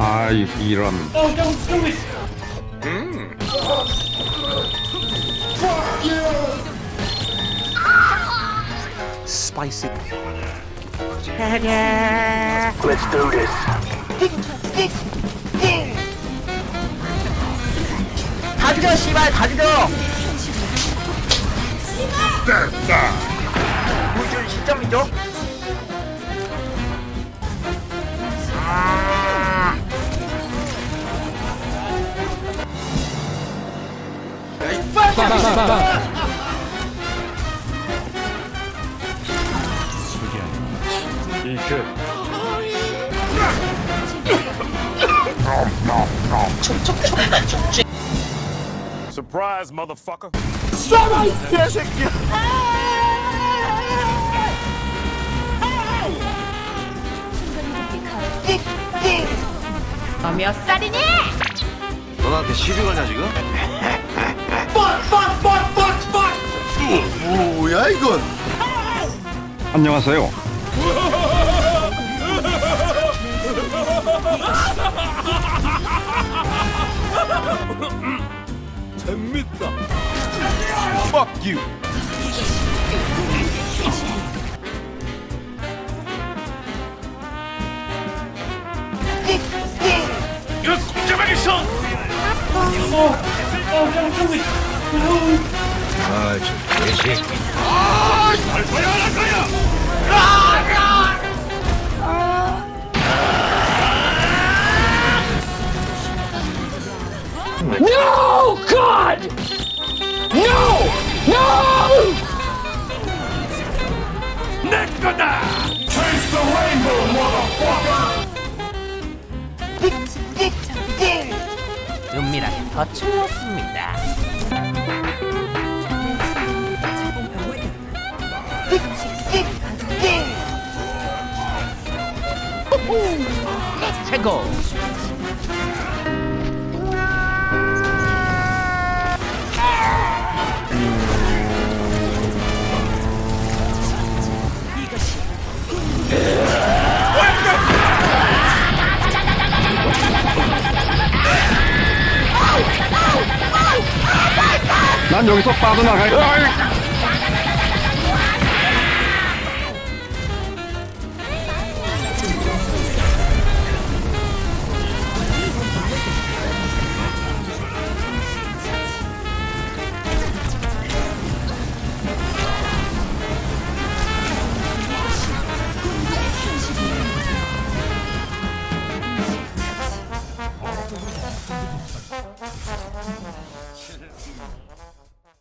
아 이- 이런 Spicy. Let's do this. 다 죽여 씨발 다 죽여 무슨 시점이죠? Surprise, motherfucker. 너몇 살이니? 너 나한테 시비 거냐 지금? 뭐야 이건? 안녕하세요 Fuck you. 이거 꼼짝하게 있어. 아저 개새끼. 할 거야, 안 은밀하게 거칠었습니다. 최고 난 여기서 빠져나갈